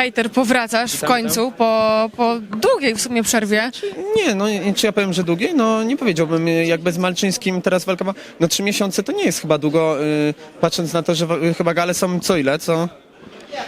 Hejter, powracasz w końcu po, po długiej w sumie przerwie. Nie, no nie- czy ja powiem, że długiej? No nie powiedziałbym, y, jakby z Malczyńskim teraz walka, ma- no trzy miesiące to nie jest chyba długo, y, patrząc na to, że wa- y, chyba gale są co ile, co?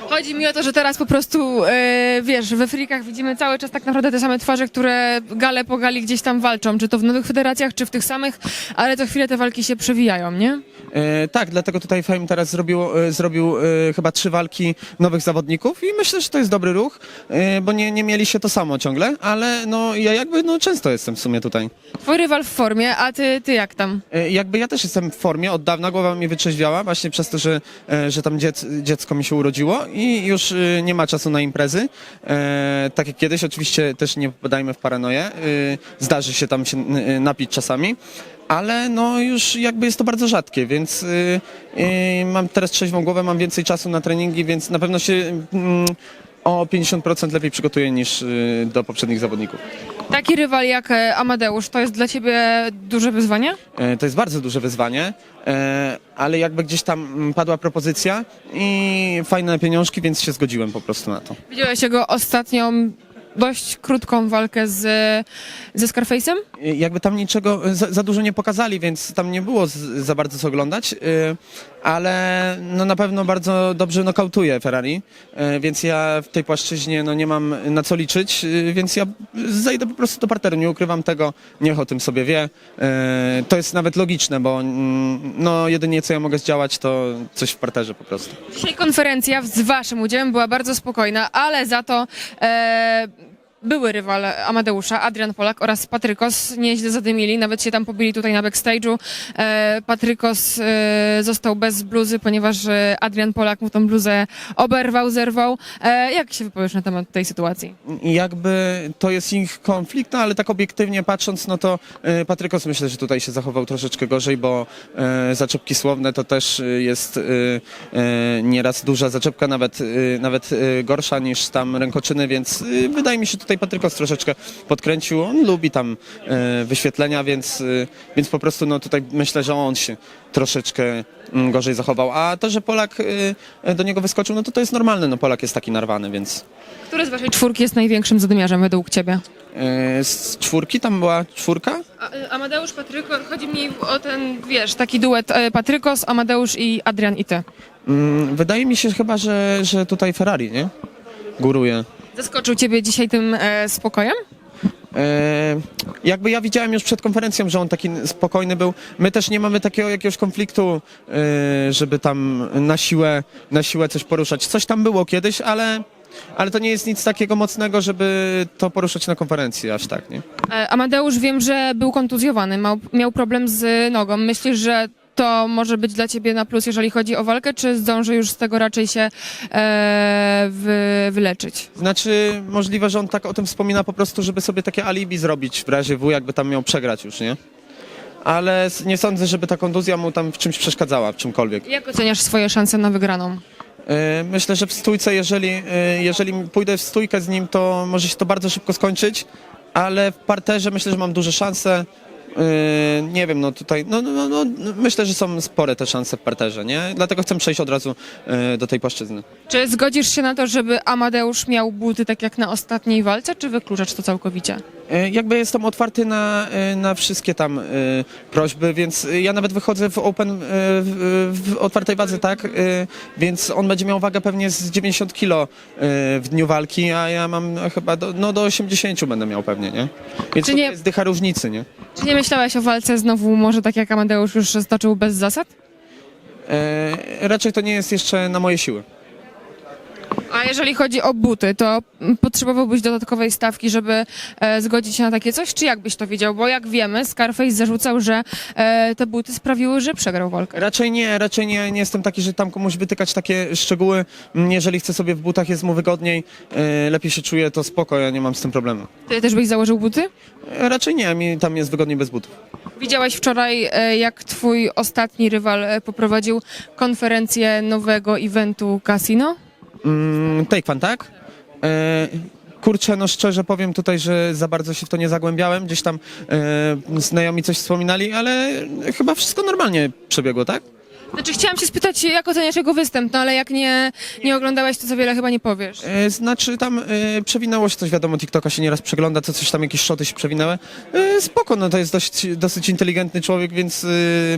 Chodzi mi o to, że teraz po prostu, e, wiesz, we frikach widzimy cały czas tak naprawdę te same twarze, które gale po gali gdzieś tam walczą, czy to w nowych federacjach, czy w tych samych, ale co chwilę te walki się przewijają, nie? E, tak, dlatego tutaj Fame teraz zrobił, e, zrobił e, chyba trzy walki nowych zawodników i myślę, że to jest dobry ruch, e, bo nie, nie mieli się to samo ciągle, ale no ja jakby no często jestem w sumie tutaj. Twój rywal w formie, a ty, ty jak tam? E, Jakby ja też jestem w formie, od dawna głowa mi wytrzeźwiała, właśnie przez to, że, e, że tam dziec, dziecko mi się urodziło i już e, nie ma czasu na imprezy. E, tak jak kiedyś, oczywiście też nie popadajmy w paranoję, e, zdarzy się tam się e, napić czasami, ale no już jakby jest to bardzo rzadkie, więc mam teraz trzeźwą głowę, mam więcej czasu na treningi, więc na pewno się mm, o 50% lepiej przygotuję niż do poprzednich zawodników. Taki rywal jak e, Amadeusz, to jest dla ciebie duże wyzwanie? E, To jest bardzo duże wyzwanie, e, ale jakby gdzieś tam mm, padła propozycja i fajne pieniążki, więc się zgodziłem po prostu na to. Widziałeś jego ostatnią, dość krótką walkę z, ze Scarface'em? E, Jakby tam niczego za, za dużo nie pokazali, więc tam nie było z, za bardzo co oglądać, e, ale no na pewno bardzo dobrze nokautuje Ferrari, e, więc ja w tej płaszczyźnie no nie mam na co liczyć, e, więc ja zejdę po prostu do parteru, nie ukrywam tego, niech o tym sobie wie. E, To jest nawet logiczne, bo mm, no jedynie co ja mogę zdziałać to coś w parterze po prostu. Dzisiaj konferencja z waszym udziałem była bardzo spokojna, ale za to e, były rywal Amadeusza, Adrian Polak oraz Patrykos nieźle zadymili, nawet się tam pobili tutaj na backstage'u. E, Patrykos e, został bez bluzy, ponieważ e, Adrian Polak mu tą bluzę oberwał, zerwał. E, jak się wypowiesz na temat tej sytuacji? Jakby to jest ich konflikt, no ale tak obiektywnie patrząc, no to e, Patrykos myślę, że tutaj się zachował troszeczkę gorzej, bo e, zaczepki słowne to też jest e, e, nieraz duża zaczepka, nawet, e, nawet e, gorsza niż tam rękoczyny, więc e, wydaje mi się tutaj Patrykos troszeczkę podkręcił. On lubi tam e, wyświetlenia, więc, e, więc po prostu no tutaj myślę, że on się troszeczkę mm, gorzej zachował. A to, że Polak e, do niego wyskoczył, no to to jest normalne, no Polak jest taki narwany, więc... Który z waszej czwórki jest największym zadymiarzem według ciebie? E, Z czwórki tam była czwórka? Amadeusz, Patrykos, chodzi mi o ten, wiesz, taki duet e, Patrykos, Amadeusz i Adrian i ty. Mm, Wydaje mi się chyba, że, że tutaj Ferrari, nie? Góruje. Zaskoczył ciebie dzisiaj tym e, spokojem? E, jakby ja widziałem już przed konferencją, że on taki spokojny był. My też nie mamy takiego jakiegoś konfliktu, e, żeby tam na siłę, na siłę coś poruszać. Coś tam było kiedyś, ale, ale to nie jest nic takiego mocnego, żeby to poruszać na konferencji aż tak, nie? E, Amadeusz wiem, że był kontuzjowany, miał, miał problem z nogą. Myślisz, że to może być dla ciebie na plus, jeżeli chodzi o walkę, czy zdąży już z tego raczej się e, wy, wyleczyć? Znaczy, możliwe, że on tak o tym wspomina po prostu, żeby sobie takie alibi zrobić w razie W, jakby tam miał przegrać już, nie? Ale s- nie sądzę, żeby ta kontuzja mu tam w czymś przeszkadzała, w czymkolwiek. Jak oceniasz swoje szanse na wygraną? E, Myślę, że w stójce, jeżeli, e, jeżeli pójdę w stójkę z nim, to może się to bardzo szybko skończyć, ale w parterze myślę, że mam duże szanse. E, Nie wiem, no tutaj, no, no, no, no, myślę, że są spore te szanse w parterze, nie? Dlatego chcę przejść od razu e, do tej płaszczyzny. Czy zgodzisz się na to, żeby Amadeusz miał buty tak jak na ostatniej walce, czy wykluczasz to całkowicie? E, Jakby jestem otwarty na, e, na wszystkie tam e, prośby, więc ja nawet wychodzę w open, e, w, otwartej wadze, tak? E, Więc on będzie miał wagę pewnie z 90 kilo e, w dniu walki, a ja mam no, chyba do, no, do 80 będę miał pewnie, nie? Więc Czy to nie- jest dycha różnicy, nie? Czy nie myślałeś o walce znowu, może tak jak Amadeusz już stoczył bez zasad? E, Raczej to nie jest jeszcze na moje siły. A jeżeli chodzi o buty, to potrzebowałbyś dodatkowej stawki, żeby e, zgodzić się na takie coś, czy jak byś to widział? Bo jak wiemy, Scarface zarzucał, że e, te buty sprawiły, że przegrał walkę. Raczej nie, raczej nie, nie jestem taki, że tam komuś wytykać takie szczegóły. Mm, Jeżeli chce sobie w butach, jest mu wygodniej, e, lepiej się czuje, to spoko, ja nie mam z tym problemu. Ty też byś założył buty? E, Raczej nie, mi tam jest wygodniej bez butów. Widziałeś wczoraj, e, jak twój ostatni rywal e, poprowadził konferencję nowego eventu Casino? Mm, Take tak? E, kurczę, no szczerze powiem tutaj, że za bardzo się w to nie zagłębiałem. Gdzieś tam e, znajomi coś wspominali, ale chyba wszystko normalnie przebiegło, tak? Znaczy chciałam się spytać, jak oceniasz jego występ, no ale jak nie, nie oglądałeś, to za wiele chyba nie powiesz. E, Znaczy tam e, przewinęło się coś, wiadomo, TikToka się nieraz przegląda, to coś tam, jakieś szoty się przewinęły. E, Spoko, no to jest dość, dosyć inteligentny człowiek, więc e,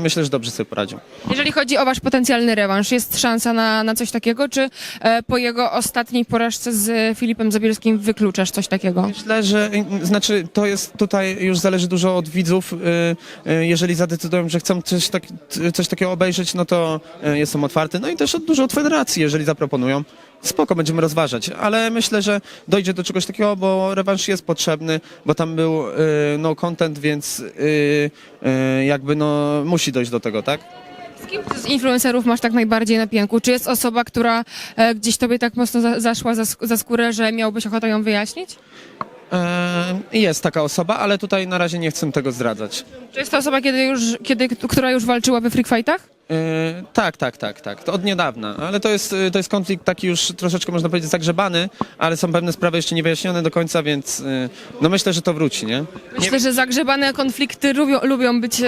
myślę, że dobrze sobie poradził. Jeżeli chodzi o wasz potencjalny rewanż, jest szansa na, na coś takiego, czy e, po jego ostatniej porażce z Filipem Zabielskim wykluczasz coś takiego? Myślę, że y, znaczy to jest tutaj już zależy dużo od widzów. y, y, Jeżeli zadecydują, że chcą coś, tak, coś takiego obejrzeć, no to y, jestem otwarty. No i też od, dużo od federacji, jeżeli zaproponują. Spoko, będziemy rozważać, ale myślę, że dojdzie do czegoś takiego, bo rewanż jest potrzebny, bo tam był y, no content, więc y, jakby no musi dojść do tego, tak? Z kim z influencerów masz tak najbardziej na pięku? Czy jest osoba, która e, gdzieś tobie tak mocno za, zaszła za, za skórę, że miałbyś ochotę ją wyjaśnić? Jest taka osoba, ale tutaj na razie nie chcę tego zdradzać. Czy jest to osoba, kiedy już, kiedy, która już walczyła we freak fightach? Yy, tak, tak, tak, tak. To od niedawna, ale to jest, yy, to jest konflikt taki już troszeczkę można powiedzieć zagrzebany, ale są pewne sprawy jeszcze niewyjaśnione do końca, więc yy, no myślę, że to wróci, nie? Myślę, że zagrzebane konflikty lubią, lubią być e,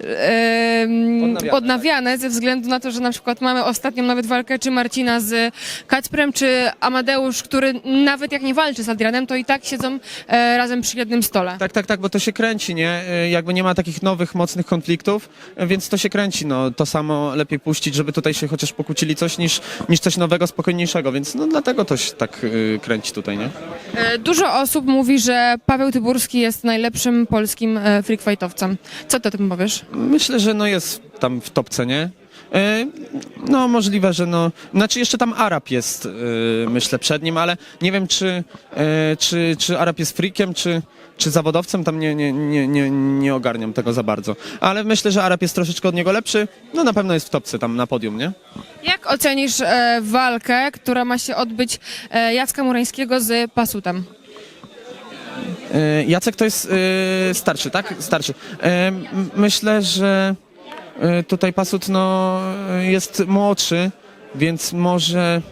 e, Odnawiane, odnawiane ze względu na to, że na przykład mamy ostatnią nawet walkę czy Marcina z Kacprem, czy Amadeusz, który nawet jak nie walczy z Adrianem, to i tak siedzą e, razem przy jednym stole. Tak, tak, tak, bo to się kręci, nie? Yy, jakby nie ma takich nowych, mocnych konfliktów, yy, więc to się kręci, no to samo lepiej puścić, żeby tutaj się chociaż pokłócili coś niż, niż coś nowego, spokojniejszego, więc no dlatego to się tak yy, kręci tutaj, nie? E, dużo osób mówi, że Paweł Tyburski jest najlepszym polskim e, freak fightowcem. Co ty o tym powiesz? Myślę, że no jest tam w topce, nie? E, No możliwe, że no... Znaczy jeszcze tam Arab jest, e, myślę, przed nim, ale nie wiem, czy, e, czy, czy Arab jest freakiem, czy, czy zawodowcem, tam nie, nie, nie, nie, nie ogarniam tego za bardzo. Ale myślę, że Arab jest troszeczkę od niego lepszy, no na pewno jest w topce tam na podium, nie? Jak ocenisz e, walkę, która ma się odbyć e, Jacka Murańskiego z Pasutem? E, Jacek to jest e, starszy, tak? Starszy. E, m- Myślę, że tutaj Pasut no, jest młodszy, więc może,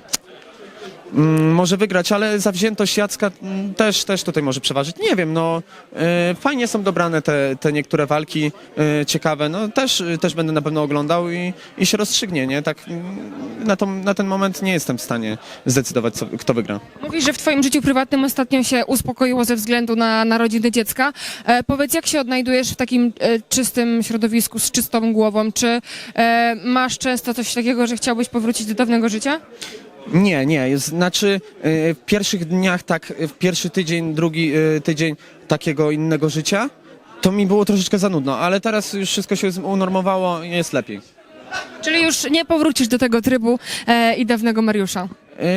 mm, może wygrać, ale zawziętość Jacka mm, też, też tutaj może przeważyć. Nie wiem, no e, fajnie są dobrane te, te niektóre walki, e, ciekawe. No też, też będę na pewno oglądał i, i się rozstrzygnie, nie? Tak mm, na, na ten moment nie jestem w stanie zdecydować, co, kto wygra. Mówisz, że w twoim życiu prywatnym ostatnio się uspokoiło ze względu na narodziny dziecka. E, powiedz, jak się odnajdujesz w takim e, czystym środowisku, z czystą głową? Czy e, masz często coś takiego, że chciałbyś powrócić do dawnego życia? Nie, nie. Znaczy y, w pierwszych dniach, tak, w pierwszy tydzień, drugi y, tydzień takiego innego życia, to mi było troszeczkę za nudno, ale teraz już wszystko się unormowało i jest lepiej. Czyli już nie powrócisz do tego trybu e, i dawnego Mariusza.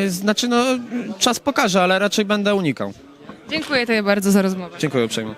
Y, Znaczy, no, czas pokaże, ale raczej będę unikał. Dziękuję tobie bardzo za rozmowę. Dziękuję uprzejmie.